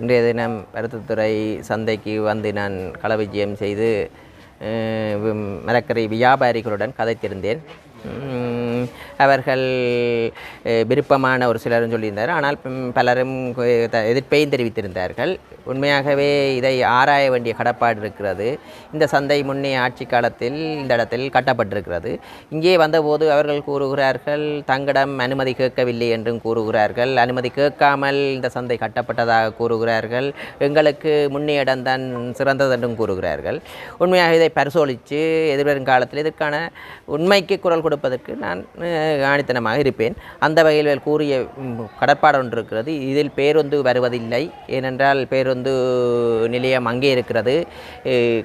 இன்றைய தினம் பருத்தித்துறை சந்தைக்கு வந்து நான் களவிஜயம் செய்து மரக்கரை வியாபாரிகளுடன் கதைத்திருந்தேன். அவர்கள் விருப்பமான ஒரு சிலரும் சொல்லியிருந்தார். ஆனால் பலரும் த- எதிர்ப்பையும் தெரிவித்திருந்தார்கள். உண்மையாகவே இதை ஆராய வேண்டிய கடப்பாடு இருக்கிறது. இந்த சந்தை முன்னே ஆட்சி காலத்தில் இந்த இடத்தில் கட்டப்பட்டிருக்கிறது. இங்கே வந்தபோது அவர்கள் கூறுகிறார்கள் தங்களிடம் அனுமதி கேட்கவில்லை என்றும் கூறுகிறார்கள். அனுமதி கேட்காமல் இந்த சந்தை கட்டப்பட்டதாக கூறுகிறார்கள். எங்களுக்கு முன்னே இடம்தான் சிறந்தது என்றும் கூறுகிறார்கள். உண்மையாக இதை பரிசோலித்து எதிர்வரும் காலத்தில் இதற்கான உண்மைக்கு குரல் கொடுப்பதற்கு நான் ஆணித்தனமாக இருப்பேன். அந்த வகையில் கூறிய கடற்பாடு ஒன்று இருக்கிறது. இதில் பேருந்து வருவதில்லை. ஏனென்றால் பேருந்து நிலையம் அங்கே இருக்கிறது.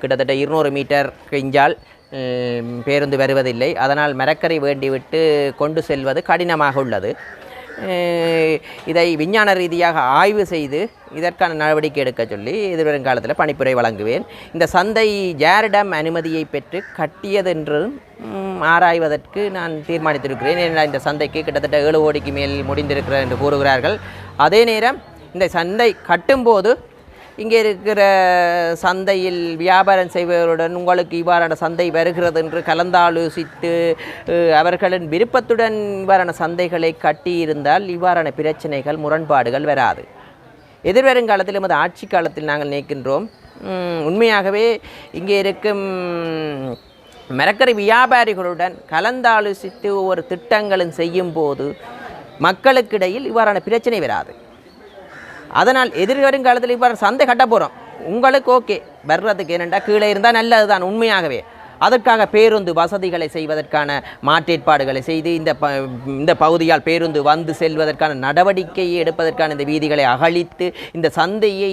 கிட்டத்தட்ட இருநூறு மீட்டர் கிஞ்சால் பேருந்து வருவதில்லை. அதனால் மரக்கரை வேண்டிவிட்டு கொண்டு செல்வது கடினமாக உள்ளது. இதை விஞ்ஞான ரீதியாக ஆய்வு செய்து இதற்கான நடவடிக்கை எடுக்க சொல்லி எதிர்வரும் காலத்தில் பணிப்புரை வழங்குவேன். இந்த சந்தை ஜாரிடம் அனுமதியை பெற்று கட்டியதென்றும் ஆராய்வதற்கு நான் தீர்மானித்திருக்கிறேன். ஏனென்றால் இந்த சந்தைக்கு கிட்டத்தட்ட ஏழு கோடிக்கு மேல் முடிந்திருக்கிறது என்று கூறுகிறார்கள். அதே நேரம் இந்த சந்தை கட்டும்போது இங்கே இருக்கிற சந்தையில் வியாபாரம் செய்பவருடன் உங்களுக்கு இவ்வாறான சந்தை வருகிறது என்று கலந்தாலோசித்து அவர்களின் விருப்பத்துடன் இவ்வாறான சந்தைகளை கட்டியிருந்தால் இவ்வாறான பிரச்சனைகள் முரண்பாடுகள் வராது. எதிர்வரும் காலத்தில் எமது ஆட்சி காலத்தில் நாங்கள் நினைக்கின்றோம். உண்மையாகவே இங்கே இருக்கும் மரக்கறி வியாபாரிகளுடன் கலந்தாலோசித்து ஒவ்வொரு திட்டங்களும் செய்யும் போது மக்களுக்கிடையில் இவ்வாறான பிரச்சனை வராது. அதனால் எதிர்வரும் காலத்தில் இப்போ சந்தை கட்ட போகிறோம் உங்களுக்கு ஓகே. வர்றதுக்கு ஏனெண்டா கீழே இருந்தால் நல்லது தான் உண்மையாகவே. அதற்காக பேருந்து வசதிகளை செய்வதற்கான மாற்றேற்பாடுகளை செய்து இந்த ப இந்த பகுதியால் பேருந்து வந்து செல்வதற்கான நடவடிக்கையை எடுப்பதற்கான இந்த வீதிகளை அகழித்து இந்த சந்தையை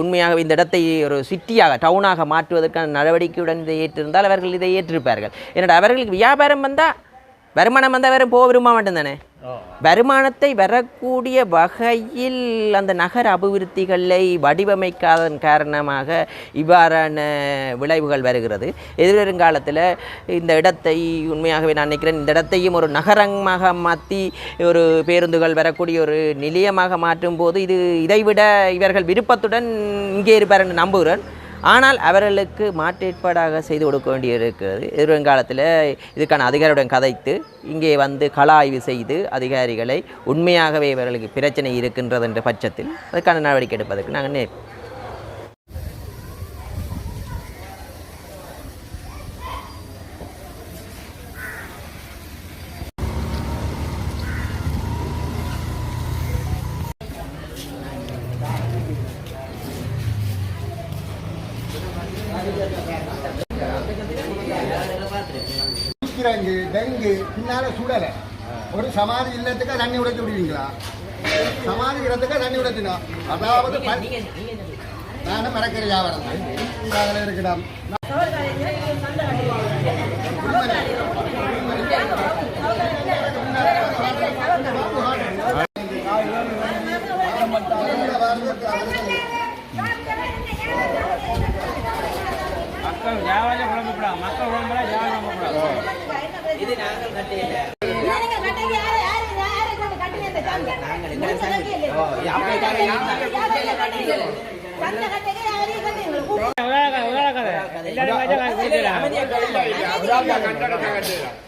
உண்மையாக இந்த இடத்தை ஒரு சிட்டியாக டவுனாக மாற்றுவதற்கான நடவடிக்கையுடன் இதை ஏற்றிருந்தால் அவர்கள் இதை ஏற்றிருப்பார்கள். என்னடா அவர்களுக்கு வியாபாரம் வந்தால் வருமானம் வந்தால் வேறு போக விரும்ப மாட்டேன் வருமானத்தை வரக்கூடிய வகையில் அந்த நகர அபிவிருத்திகளை வடிவமைக்காதன் காரணமாக இவ்வாறான விளைவுகள் வருகிறது. எதிர்வருங்காலத்தில் இந்த இடத்தை உண்மையாகவே நான் நினைக்கிறேன் இந்த இடத்தையும் ஒரு நகரமாக மாற்றி ஒரு பேருந்துகள் வரக்கூடிய ஒரு நிலையமாக மாற்றும் போது இது இதைவிட இவர்கள் விருப்பத்துடன் இங்கே இருப்பார் என்று நம்புகிறேன். ஆனால் அவர்களுக்கு மாற்றேற்பாடாக செய்து கொடுக்க வேண்டியிருக்கிறது. எதிர்காலத்தில் இதுக்கான அதிகாரியுடன் கதைத்து இங்கே வந்து கள ஆய்வு செய்து அதிகாரிகளை உண்மையாகவே இவர்களுக்கு பிரச்சனை இருக்கின்றது என்ற பட்சத்தில் அதுக்கான நடவடிக்கை எடுப்பதற்கு நாங்கள் நே குடிக்கிறாங்க டெங்கு பின்னால சுடல. ஒரு சமாதி இல்லத்துக்கு தண்ணி உடைச்சு விடுவீங்களா? சமாதி இடத்துக்கு தண்ணி உடைச்சினா? அதாவது நானும் மறக்கிற வியாபாரம் தான். நாங்களே மக்கள் வியாபாரம் குழம்பு மக்கள் குழம்புல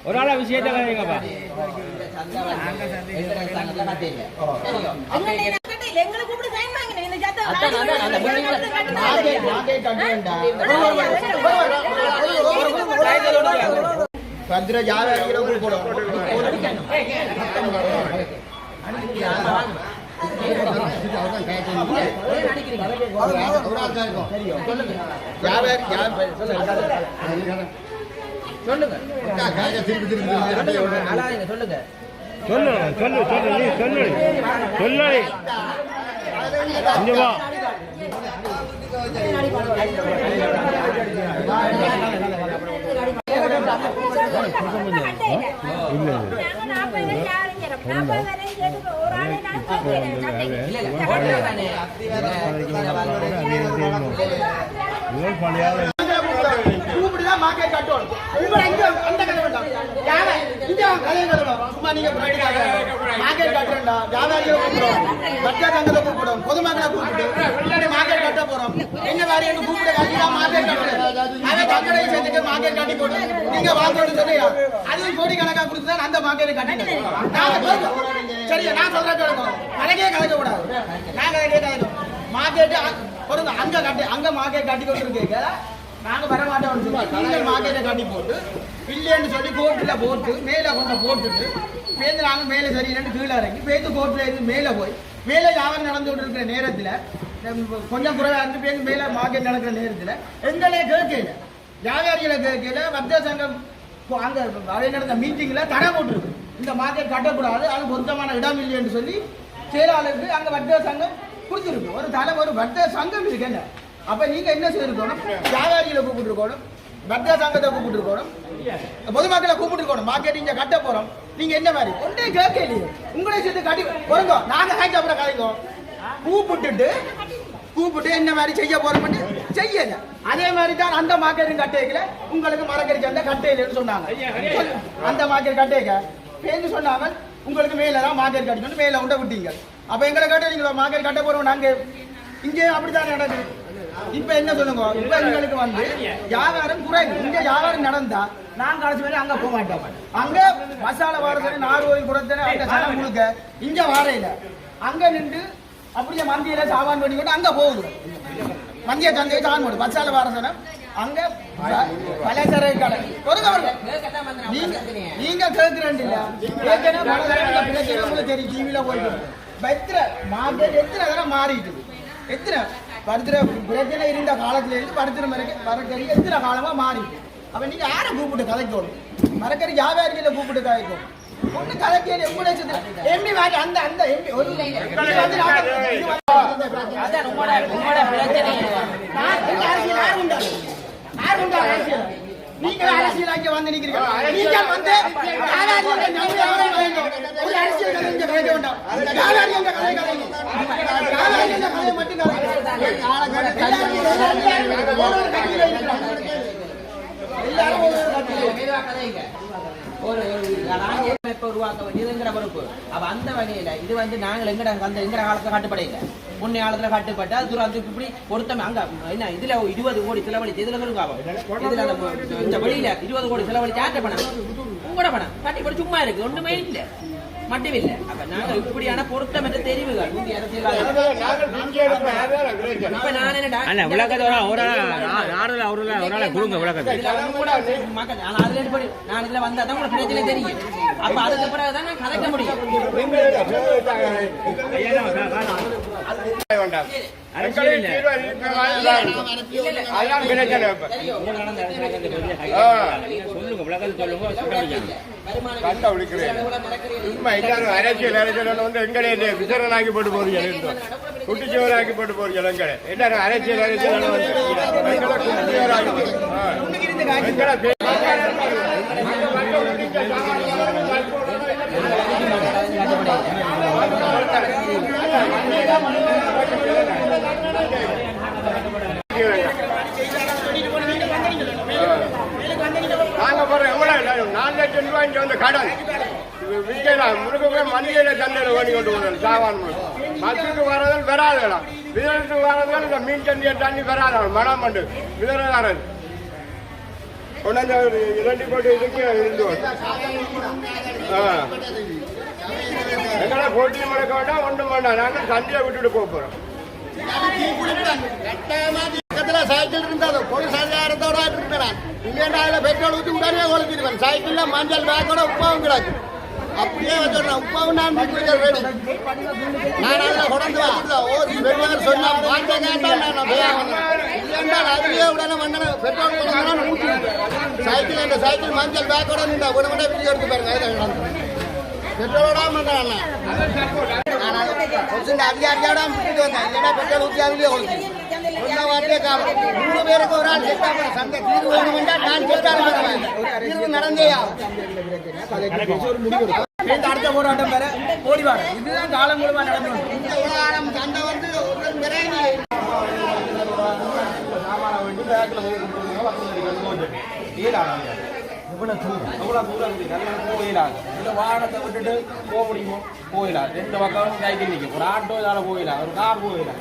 ஒரு ஆளா விஷயத்தை கதைங்கப்பா எங்களை நான் கட்டல, எங்களை கூப்பிட்டு sign வாங்கினேன். இந்த சந்தை அதான், அதான், அந்த building ல- கட்டுங்க. நாங்கே நாங்கே கட்டுவேன்டா பத்திர வியாபாரிகளை போடும் சொல்லுங்க திருப்பி திருப்பி அழாதீங்க சொல்லுங்க சொல்லு சொல்லு சொல்லு நீ சொல்லு சொல்லு இங்க வா கூப்பிடுதான் மாக்கே கட்டணும் அந்த கதை வேண்டாம் யாரை? சும்மா நீங்க மார்க்கெட் கட்டுறா வியாபாரியை கூப்பிடுறோம். பட்டா சங்கத்தை கட்ட போறோம். என்ன வேற எங்க கூப்பிட கட்டிடா மார்க்கெட் கட்டுறது? அதை கட்டளை சேர்த்துட்டு மார்க்கெட் கட்டி நீங்க வாங்கணும்னு சொன்னீங்க கோடி கணக்கா கொடுத்து அந்த மார்க்கெட்டை கட்டிட்டு நான் சொல்ற கிடக்கும் கணக்கே கலக்க கூடாது. நான் கணக்கே கலக்கணும். பொருங்க அங்க கட்டி அங்க மார்க்கெட் கட்டி கொண்டு நாங்க வர மாட்டோம் மார்க்கெட்டை கட்டி போட்டு இல்லைன்னு சொல்லி கோர்ட்டில் போட்டு மேலே கொண்டு போட்டுட்டு பேருந்து நாங்கள் மேலே சரியில்லைன்னு கீழே இறங்கி பேருந்து கோர்ட்டில் இருந்து மேலே போய் மேலே யாவரம் நடந்து கொண்டு இருக்கிற நேரத்தில் கொஞ்சம் குறைவா இருந்து பேருந்து மேலே மார்க்கெட் நடக்கிற நேரத்தில் எங்களே கேட்கல. வியாபாரிகளை கேட்கல வர்த்தக சங்கம் அங்கே அங்க அதை நடந்த மீட்டிங்கில் தடை போட்டுருக்கு. இந்த மார்க்கெட் கட்டக்கூடாது அது பொருத்தமான இடம் இல்லைன்னு சொல்லி செயலாளருக்கு அங்கே வர்த்தக சங்கம் கொடுத்துருக்கு. ஒரு தலை ஒரு வர்த்தக சங்கம் இருக்கு என்ன? அப்போ நீங்கள் என்ன செய்திருக்கணும் வியாபாரிகளை கூப்பிட்டுருக்கணும். வர்த்தக சங்கத்தை கூப்பிட்டுருக்கணும் பொதுமக்களை கூப்பிட்டுருக்கணும் மார்க்கெட் இங்க கட்ட போறோம். நீங்க என்ன மாதிரி? ஒன்றே கேட்க இல்லையே. உங்களே சேர்த்து கட்டி பொருங்கோ நாங்க காய்ச்சி அப்புறம் கலைங்கோ கூப்பிட்டுட்டு கூப்பிட்டு என்ன மாதிரி செய்ய போறோம்னு செய்யல. அதே மாதிரி தான் அந்த மார்க்கெட்டும் கட்டேக்கல உங்களுக்கு மரக்கறி அந்த கட்டையிலன்னு சொன்னாங்க. அந்த மார்க்கெட் கட்டேக்க பேருந்து சொன்னாங்க உங்களுக்கு மேல தான் மார்க்கெட் கட்டிக்கணும் மேல உண்ட விட்டீங்க. அப்ப எங்களை கட்ட நீங்களோ மார்க்கெட் கட்ட போறோம். நாங்க இங்கே அப்படித்தான் நடக்குது? இப்ப என்ன சொல்லுங்க? இப்ப எங்களுக்கு வந்து வியாபாரம் குறைவு. இங்க வியாபாரம் நடந்தா நான் கடைசி வரை அங்க போக மாட்டோம். அங்க மசாலா வாரத்தனை நாறு கோயில் கொடுத்தன அங்க சனம் முழுக்க இங்க வாரையில. அங்க நின்று அப்படியே மந்தியில சாமான் பண்ணி கொண்டு அங்க போகுது. மந்திய சந்தையை சாமான் போடு. மசாலா வாரத்தனம் அங்க பலசரை கடை. நீங்க நீங்க கேக்குறேன் இல்ல. ஏற்கனவே தெரியும். டிவில போயிட்டு. எத்தனை? மார்க்கெட் எத்தனை தடவை மாறிட்டு? எத்தனை? படுத்துற பிரச்சனை இருந்த காலத்துல இருந்து படுத்துற மரக்க மரக்கறி எத்தனை காலமா மாறிட்டு அப்ப நீங்க யாரை கூப்பிட்டு கதைக்கணும்? மரக்கறி வியாபாரிகளை கூப்பிட்டு கதைக்கணும். ஒண்ணு கதைக்கணும் எப்படி எம்பி வாங்கி அந்த அந்த எம்பி ஒரு அதான் உங்களோட உங்களோட பிரச்சனை யார் உண்டாரு? யார் அரசியல்? நீங்க அரசியல் அங்க வந்து நிக்கிறீங்க நீங்க வந்து. ஒரு அரசியல் இங்க கலைக்க வேண்டாம். இந்த கதை கலைங்க மட்டும் எல்லாரும் ஒரு ஒரு ஒரு அமைப்பை உருவாக்க வேண்டியதுங்கிற பொறுப்பு. அப்ப அந்த வகையில இது வந்து நாங்கள் எங்கட அந்த எங்கட காலத்துல கட்டுப்படையில முன்னே காலத்துல கட்டுப்பட்டு அது அது இப்படி பொருத்தம். அங்க என்ன இதுல இருபது கோடி செலவழிச்சு இதுல சொல்லுங்க. இதுல இந்த வெளியில இருபது கோடி செலவழிச்சு யார்ட்ட பணம்? உங்களோட பணம். கட்டி போட்டு சும்மா இருக்கு. ஒண்ணுமே இல்ல. மட்டும் இல்ல அப்ப நாங்க இப்படியான பொருத்தமற்ற தெரிவுகள் இப்ப நான் என்னடா விளக்கத்தை ஒரு கொடுங்க விளக்கத்தை அதுல நான் இதுல வந்தா தான் உங்களுக்கு பிரச்சனை தெரியும். அப்ப அதுக்கு பிறகு தான் நான் கதைக்க முடியும். அரசியல் அதான் பிரச்சனை கண்ட விழிக்கிறேன் சும்மா எல்லாரும் அரசியல் அரசியல் வந்து போட்டு போறீங்க குட்டிச்சுவராக்கி போட்டு போறீங்க எங்களை எல்லாரும் அரசியல் அரசியல் வந்து எங்களை குட்டிச்சுவராக்கி போட்டு- எங்களை பே- நாங்க போற எவ்வளவு நாலு லட்சம் ரூபாய் இங்க வந்து கடன் ஓடி கொண்டு போகணும் சாவான் மத்துக்கு வரதும் வராதுலாம் விதத்துக்கு வரதும் இந்த மீன் சந்தியை தண்ணி வராது மனம் மண்டு விதரதாரது கொண்டாந்து இரண்டு கோடி இதுக்கு இருந்து எங்களை போட்டி முடக்க வேண்டாம் ஒன்றும் வேண்டாம் நாங்கள் சந்தையை விட்டுட்டு போக போறோம் பக்கத்துல சைக்கிள் இருந்தது போலீஸ் அதிகாரத்தோட இருக்கிறான் இல்லைன்னா அதில் பெட்ரோல் ஊற்றி உடனே ஒழிச்சிருவேன். சைக்கிள்ல மஞ்சள் பேக்கோட உப்பாவும் கிடக்கு. அப்படியே வச்சிடறேன் உப்பாவும் நான் வீட்டுக்கு ரெடி நான் அதில் கொண்டு வச்சுருந்தேன் ஓ பெரியவர் சொன்னா வாங்க கேட்டா நான் போய் இல்லைன்னா அதுலயே உடனே மண்ணன பெட்ரோல் கொண்டு ஊற்றி சைக்கிள் அந்த சைக்கிள் மஞ்சள் பேக்கோட நின்றா உடனே வீடியோ எடுத்து பாருங்க. அதில் கிடந்து பெட்ரோலோட பண்ணுறேன் நான் அதிகாரியோட விட்டுட்டு வந்தேன். இல்லைன்னா பெட்ரோல் ஊற்றி அதுலயே ஒழிச்சு மூணு பேருக்கு ஒரு ஆள் தீர்வு நான் தீர்வு அடுத்த போராட்டம் பெற இதுதான் காலம் இந்த உலகம் சண்டை வந்து ஒரு விரைவில் இந்த வாகனத்தை விட்டுட்டு போக முடியுமோ போயிடலாம் ரெண்டு பக்கம் சைக்கிள் நிற்கும் ஒரு ஆட்டோ இதால போயிடலாம் ஒரு கார் போயிடலாம்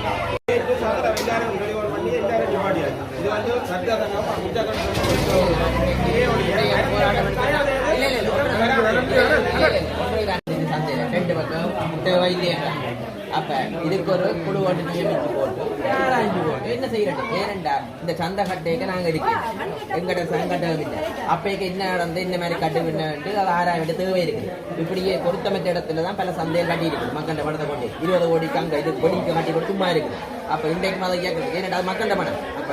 முட்டை வைத்தியம் அப்ப இதுக்கு ஒரு குழு ஓட்டு நியமிச்சு போட்டு ஆராய்ஞ்சு போட்டு என்ன செய்யறது? ஏனண்டா இந்த சந்தை கட்டைக்கு நாங்க இருக்கோம் எங்கட சங்கடம் இல்லை. அப்பைக்கு என்ன நடந்து இந்த மாதிரி கட்டு பின்னட்டு அது ஆராய வேண்டிய தேவை இருக்குது. இப்படியே பொருத்தமற்ற இடத்துல தான் பல சந்தையை கட்டி இருக்குது. மக்கள் பணத்தை கொண்டு இருபது கோடிக்கு கங்க இது கொடிக்கு கட்டி கொடுத்துமா இருக்கு இருக்குது. அப்ப இன்றைக்கு மதம் கேட்கறது ஏனடா மக்கள் பணம். அப்ப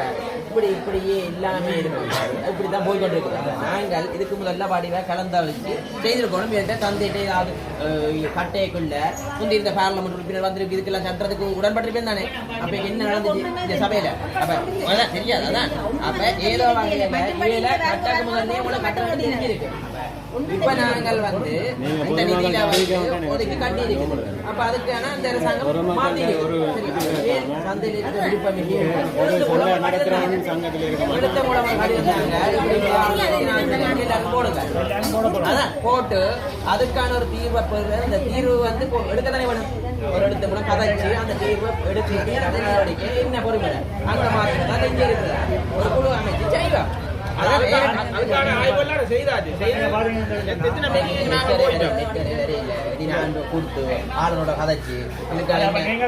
இப்படி இப்படியே எல்லாமே இருக்கும் இப்படி தான் போய் கொண்டிருக்குது நாங்கள் இதுக்கு முதல்ல பாடிவை கலந்தாளிச்சு செய்திருக்கணும் என்கிட்ட தந்தையிட்ட ஏதாவது அஹ், கட்டைக்குள்ள முந்தி இந்த பார்லமெண்ட் உறுப்பினர் வந்திருக்கு. இதுக்கெல்லாம் சட்டத்துக்கு உடன்பட்டிருப்பேன் தானே. அப்ப என்ன நடந்துச்சு இந்த சபையில. அப்ப அதான் தெரியாது அதான். அப்ப ஏதோ வகையில இவையில கட்டக்கு முதல்ல உங்களை கட்டணம் இருக்கு. இப்ப நாங்கள் வந்து இந்த நிதியில வந்து ஒதுக்கி அப்ப அதுக்கான அந்த அரசாங்கம் எடுத்த மூலமா போடுங்க அதான் போட்டு அதுக்கான ஒரு தீர்வை பெறுற இந்த தீர்வு வந்து இப்போ எடுக்கத்தானே வேணும். ஒரு எடுத்த மூலம் கதைச்சு அந்த தீர்வை எடுத்து அதை நடவடிக்கை என்ன பொறுமை அந்த மாதிரி தான் இங்க இருக்குது ஒரு குழு அமைச்சு செய்வோம் அதுக்கான ஆய்வெல்லாம் செய்தாச்சு கொடுத்து ஆளுநரோட கதைச்சு நீங்க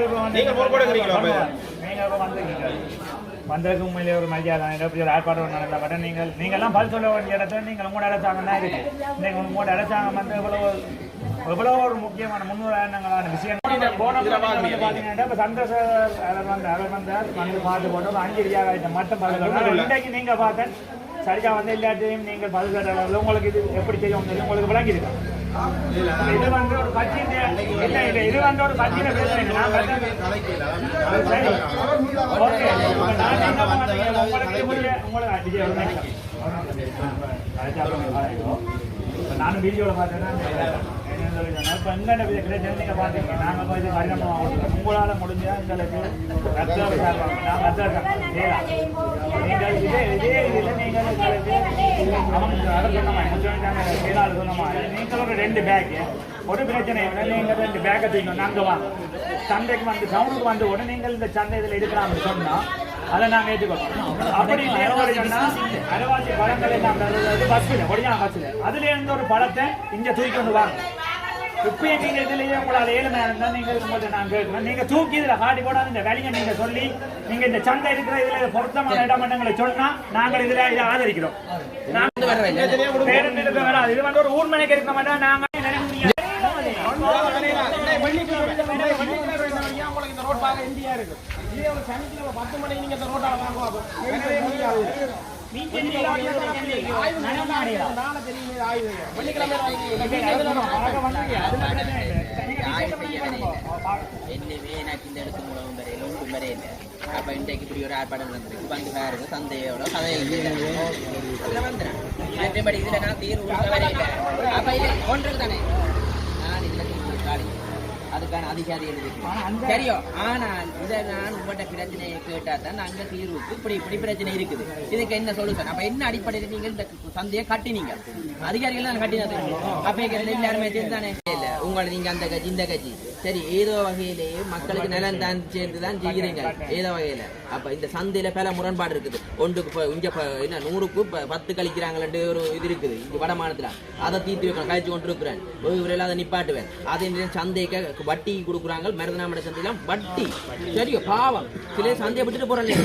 வந்ததுக்கு உண்மையிலே ஒரு மரியாதை எப்படி ஒரு ஆர்ப்பாட்டம் நடந்த மாட்டேன் நீங்கள் நீங்கள்லாம் பதில் சொல்ல வேண்டிய இடத்துல நீங்கள் உங்களோட அரசாங்கம் தான் இருக்கு நீங்கள் உங்களோட அரசாங்கம் வந்து எவ்வளவு எவ்வளவு ஒரு முக்கியமான முன்னுதாரணங்களான விஷயம் போன பார்த்தீங்கன்னா இப்போ சந்தோஷ் அவர் வந்து அவர் வந்து வந்து பார்த்து போட்டு ஒரு அஞ்சு ரியாகாயத்தை மட்டும் பதில் இன்றைக்கு நீங்க பார்த்தேன் சரியா வந்து எல்லாத்தையும் நீங்கள் பதில் சொல்ற உங்களுக்கு இது எப்படி செய்யும் சொல்லி உங்களுக்கு விளங்கி இருக்கா இது வந்து ஒரு கட்சியின் இல்ல இல்ல இது வந்து ஒரு கட்சியில பேசுறேன் ஓகே. நான் என்ன உங்களுக்கு உங்களுக்கு நானும் வீடியோல பார்த்தேன்னா என்ன சொல்லி சொன்னா, இப்ப எங்கட வித கிடைச்சது நீங்க பாத்தீங்க நாங்க போய் இது கடினமா ஓட்டுறோம். உங்களால முடிஞ்சா எங்களுக்கு ரத்த விசாரணை நான் ரத்த செய்யலாம் நீங்கள் இதே இதே இதில் நீங்கள் எங்களுக்கு அவங்க அதை சொன்ன மாதிரி முக்கியமான செயலாளர் நீங்கள் ஒரு ரெண்டு பேக் ஒரு பிரச்சனை இல்லை நீங்கள் ரெண்டு பேக்கை தூக்கணும் நாங்கள் வாங்க சந்தைக்கு வந்து டவுனுக்கு வந்து உடனே நீங்கள் இந்த சந்தை இதில் சொன்னால் அதை நாங்கள் ஏற்றுக்கணும் அப்படி அரைவாசி பழங்கள் எல்லாம் பஸ்ஸில் ஒடியா பஸ்ஸில் அதுல இருந்து ஒரு பழத்தை இங்கே தூக்கி கொண்டு வாங்க இப்பயும் நீங்க இதுலயே உங்களால ஏழுமை இருந்தா நீங்க உங்கள்ட்ட நான் கேட்கிறேன் நீங்க தூக்கி இதுல காட்டி போடாது இந்த வேலையை நீங்க சொல்லி நீங்க இந்த சந்தை இருக்கிற இதுல பொருத்தமான இடமட்டங்களை சொன்னா நாங்கள் இதுல இதை ஆதரிக்கிறோம் இது வந்து ஒரு ஊர்மனைக்கு இருக்க மாட்டோம் நாங்க இந்தியா இருக்கு இதே ஒரு சனிக்கிழமை பத்து மணிக்கு நீங்க இந்த ரோட்டால வாங்குவாங்க என்னவே எனக்கு இந்த இடத்து மூலம் வரையில ஒன்றும் வரையில. அப்ப இன்றைக்கு இப்படி ஒரு ஆர்ப்பாட்டம் நடந்திருக்கு. வந்து பாருங்க சந்தையோட கதை வந்துடுறேன். மற்றபடி இதுல நான் தீர்வு வரையில. அப்ப இது ஒன்றுக்கு தானே நான் இதுல தீர்வு காடி அதுக்கான அதிகாரிகள் இருக்கு தெரியும்? ஆனால் இதை நான் உங்கள்கிட்ட பிரச்சனையை கேட்டா தான் அங்க தீர்வுக்கு இப்படி இப்படி பிரச்சனை இருக்குது. இதுக்கு என்ன சொல்லுங்க அப்ப என்ன அடிப்படையில் நீங்க இந்த சந்தையை கட்டினீங்க? அதிகாரிகள் தான் கட்டினது அப்ப எல்லாருமே சேர்ந்தானே இல்ல. உங்களை நீங்க அந்த கட்சி இந்த கட்சி. சரி ஏதோ வகையிலேயே மக்களுக்கு நலன் தான் சேர்ந்து தான் செய்கிறீங்க ஏதோ வகையில. அப்ப இந்த சந்தையில பல முரண்பாடு இருக்குது. ஒன்றுக்கு இங்க என்ன நூறுக்கு பத்து கழிக்கிறாங்களே ஒரு இது இருக்குது. இங்க வட மாநிலத்துல. அதை தீர்த்து வைக்கணும் கழிச்சு கொண்டு இருக்கிறேன். ஒரு அதை நிப்பாட்டுவேன். அதே சந்தைக்கு வட்டி கொடுக்குறாங்க. மருதநாமட சந்தையெல்லாம் வட்டி. சரியோ பாவம். சில சந்தையை விட்டுட்டு போறாங்க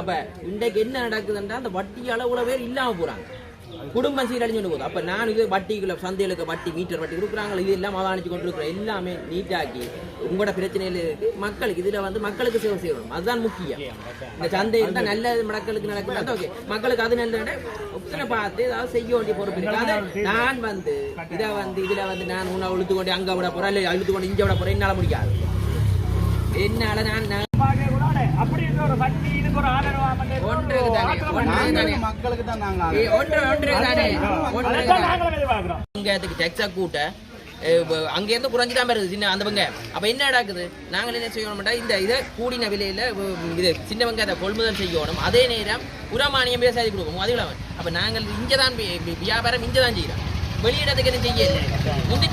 அப்ப இன்றைக்கு என்ன நடக்குதுன்றா அந்த வட்டி அளவுல பேர் இல்லாம போறாங்க. குடும்பம் சீரழிஞ்சு கொண்டு போகுது. அப்ப நான் இது வட்டிக்குள்ள சந்தைகளுக்கு வட்டி மீட்டர் வட்டி கொடுக்குறாங்க இது எல்லாம் அவதானிச்சு கொண்டு இருக்கிற எல்லாமே நீட்டாக்கி உங்களோட பிரச்சனையில இருக்கு. மக்களுக்கு இதுல வந்து மக்களுக்கு சேவை செய்யணும். அதுதான் முக்கியம். இந்த சந்தை இருந்தா நல்ல மக்களுக்கு நடக்குது ஓகே. மக்களுக்கு அது நல்ல ஒத்தனை பார்த்து ஏதாவது செய்ய வேண்டிய பொறுப்பு நான் வந்து இதை வந்து இதுல வந்து நான் உன்னை இழுத்து கொண்டு அங்க விட போறேன் இல்ல இழுத்து கொண்டு இங்க விட போறேன் என்னால முடியாது. என்னால நான் நான் பார்க்க கூட அப்படி இருக்க ஒரு கட்சி இதுக்கு ஒரு ஆதரவா மட்டும் ஒன்று தானே ஒன்று தானே மக்களுக்கு தான் நாங்க ஏய், ஒன்று ஒன்று தானே. ஒன்று அதைத்தான் தானே. நாங்களும் எதிர்பார்க்கிறோம் இங்க அதுக்கு டெக்ஸா கூட்ட அஹ், வ- அங்க இருந்து குறைஞ்சு தான் வருது சின்ன அந்த பங்க அப்ப என்ன நடக்குது? நாங்கள் என்ன செய்யணும்டா இந்த இதை கூடின விலையில இது சின்ன வெங்காயத்தை கொள்முதல் செய்யணும். அதே நேரம் உரமானியம் விவசாயி கொடுக்கணும். அது இல்லாம அப்ப நாங்கள் இங்க தான் வியாபாரம் இங்க தான் செய்யறோம். வெளியிடத்துக்கு எதுவும் செய்யல. முந்தி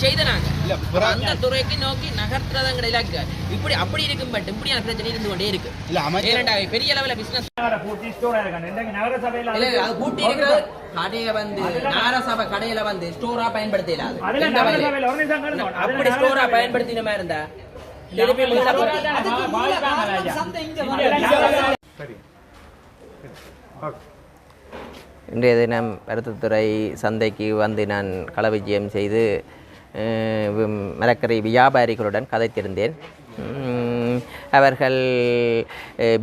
அந்த துறைக்கு நோக்கி நகர்த்துறதங்கிற இலக்கு. இப்படி அப்படி இருக்கும் பட் இப்படியான பிரச்சனை இருந்து கொண்டே இருக்கு. ஏனண்டா பெரிய லெவல்ல பிசினஸ் கூட்டி கடையை வந்து நாரசபை கடையில வந்து ஸ்டோரா பயன்படுத்த இயலாது அப்படி ஸ்டோரா பயன்படுத்தின மாதிரி இருந்தா? மீள போட்டு- அதுக்கு பாதிப்பாங்க ராஜா. சந்தை இங்க இங்க இன்றைய தினம் வருத்தத்துறை சந்தைக்கு வந்து நான் கள விஜயம் செய்து மரக்கரை வியாபாரிகளுடன் கதைத்திருந்தேன். அவர்கள்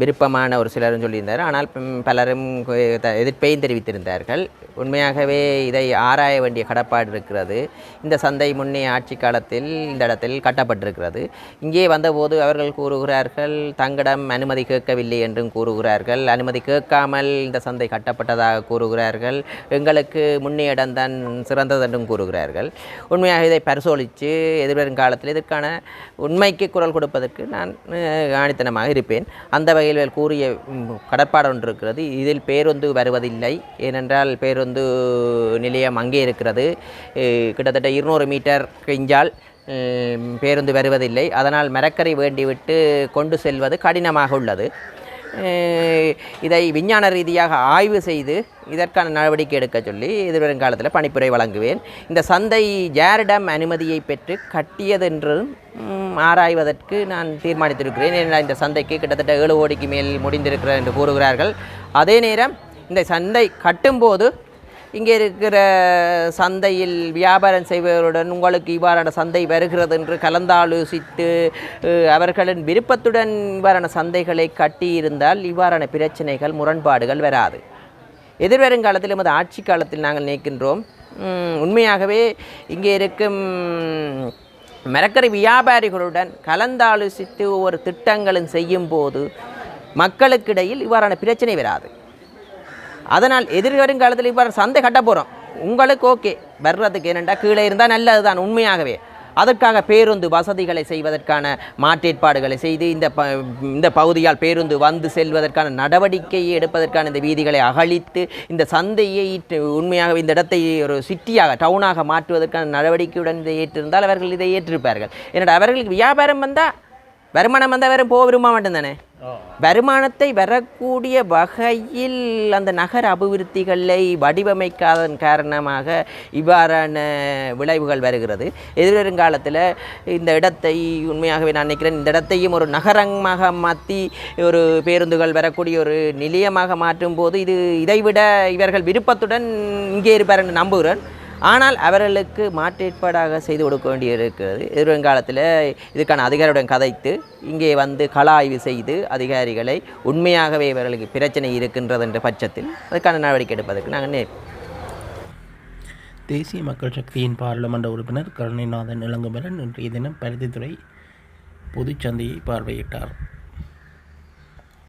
விருப்பமான ஒரு சிலரும் சொல்லியிருந்தார். ஆனால் பலரும் எதிர்ப்பையும் தெரிவித்திருந்தார்கள். உண்மையாகவே இதை ஆராய வேண்டிய கடப்பாடு இருக்கிறது. இந்த சந்தை முன்னே ஆட்சி காலத்தில் இந்த இடத்தில் கட்டப்பட்டிருக்கிறது. இங்கே வந்தபோது அவர்கள் கூறுகிறார்கள் தங்களிடம் அனுமதி கேட்கவில்லை என்றும் கூறுகிறார்கள். அனுமதி கேட்காமல் இந்த சந்தை கட்டப்பட்டதாக கூறுகிறார்கள். எங்களுக்கு முன்னே இடம்தான் சிறந்தது என்றும் கூறுகிறார்கள். உண்மையாக இதை பரிசோலித்து எதிர்வரும் காலத்தில் இதற்கான உண்மைக்கு குரல் கொடுப்பதற்கு நான் காணித்தனமாக ஆணித்தனமாக இருப்பேன். அந்த வகையில் கூறிய ம், கடப்பாடு ஒன்று இருக்கிறது. இதில் பேருந்து வருவதில்லை. ஏனென்றால் பேருந்து நிலையம் அங்கே இருக்கிறது. கிட்டத்தட்ட இருநூறு மீட்டர் கிஞ்சால் பேருந்து வருவதில்லை. அதனால் மரக்கரை வேண்டிவிட்டு கொண்டு செல்வது கடினமாக உள்ளது. இதை விஞ்ஞான ரீதியாக ஆய்வு செய்து இதற்கான நடவடிக்கை எடுக்க சொல்லி எதிர்வரும் காலத்தில் பணிப்புரை வழங்குவேன். இந்த சந்தை ஜேரிடம் அனுமதியை பெற்று கட்டியதென்றும் ஆராய்வதற்கு நான் தீர்மானித்திருக்கிறேன். ஏனென்றால் இந்த சந்தைக்கு கிட்டத்தட்ட ஏழு கோடிக்கு மேல் முடிந்திருக்கிறார் என்று கூறுகிறார்கள். அதே நேரம் இந்த சந்தை கட்டும்போது இங்கே இருக்கிற சந்தையில் வியாபாரம் செய்பவருடன் உங்களுக்கு இவ்வாறான சந்தை வருகிறது என்று கலந்தாலோசித்து அவர்களின் விருப்பத்துடன் இவ்வாறான சந்தைகளை கட்டியிருந்தால் இவ்வாறான பிரச்சனைகள் முரண்பாடுகள் வராது. எதிர்வருங்காலத்தில் எமது ஆட்சி காலத்தில் நாங்கள் நினைக்கின்றோம். உண்மையாகவே இங்கே இருக்கும் மரக்கறி வியாபாரிகளுடன் கலந்தாலோசித்து ஒவ்வொரு திட்டங்களும் செய்யும் போது மக்களுக்கிடையில் இவ்வாறான பிரச்சனை வராது. அதனால் எதிர்வரும் காலத்தில் இப்போ சந்தை கட்ட போகிறோம் உங்களுக்கு ஓகே. வர்றதுக்கு என்னென்னா கீழே இருந்தால் நல்லது தான் உண்மையாகவே. அதற்காக பேருந்து வசதிகளை செய்வதற்கான மாற்றேற்பாடுகளை செய்து இந்த ப இந்த பகுதியால் பேருந்து வந்து செல்வதற்கான நடவடிக்கையை எடுப்பதற்கான இந்த வீதிகளை அகழித்து இந்த சந்தையை ட- உண்மையாகவே இந்த இடத்தை ஒரு சிட்டியாக டவுனாக மாற்றுவதற்கான நடவடிக்கையுடன் இதை ஏற்றிருந்தால் அவர்கள் இதை ஏற்றிருப்பார்கள். என்னடா அவர்களுக்கு வியாபாரம் வந்தால் வருமானம் வந்தால் வேறு போக விரும்ப மாட்டேன் தானே வருமானத்தை வரக்கூடிய வகையில் அந்த நகர அபிவிருத்திகளை வடிவமைக்காதன் காரணமாக இவ்வாறான விளைவுகள் வருகிறது. எதிர்வருங்காலத்தில் இந்த இடத்தை உண்மையாகவே நான் நினைக்கிறேன் இந்த இடத்தையும் ஒரு நகரமாக மாற்றி ஒரு பேருந்துகள் வரக்கூடிய ஒரு நிலையமாக மாற்றும் போது இது இதைவிட இவர்கள் விருப்பத்துடன் இங்கே இருப்பார் என்று நம்புகிறேன். ஆனால் அவர்களுக்கு மாற்றேற்பாடாக செய்து கொடுக்க வேண்டியிருக்கிறது. எதிர்காலத்தில் இதுக்கான அதிகாரியுடன் கதைத்து இங்கே வந்து கள ஆய்வு செய்து அதிகாரிகளை உண்மையாகவே இவர்களுக்கு பிரச்சனை இருக்கின்றது என்ற பட்சத்தில் அதுக்கான நடவடிக்கை எடுப்பதற்கு நாங்கள் நே தேசிய மக்கள் சக்தியின் பாராளுமன்ற உறுப்பினர் கருணைநாதன் இளங்குமரன் இன்றைய தினம் பருத்தித்துறை பொதுச்சந்தையை பார்வையிட்டார்.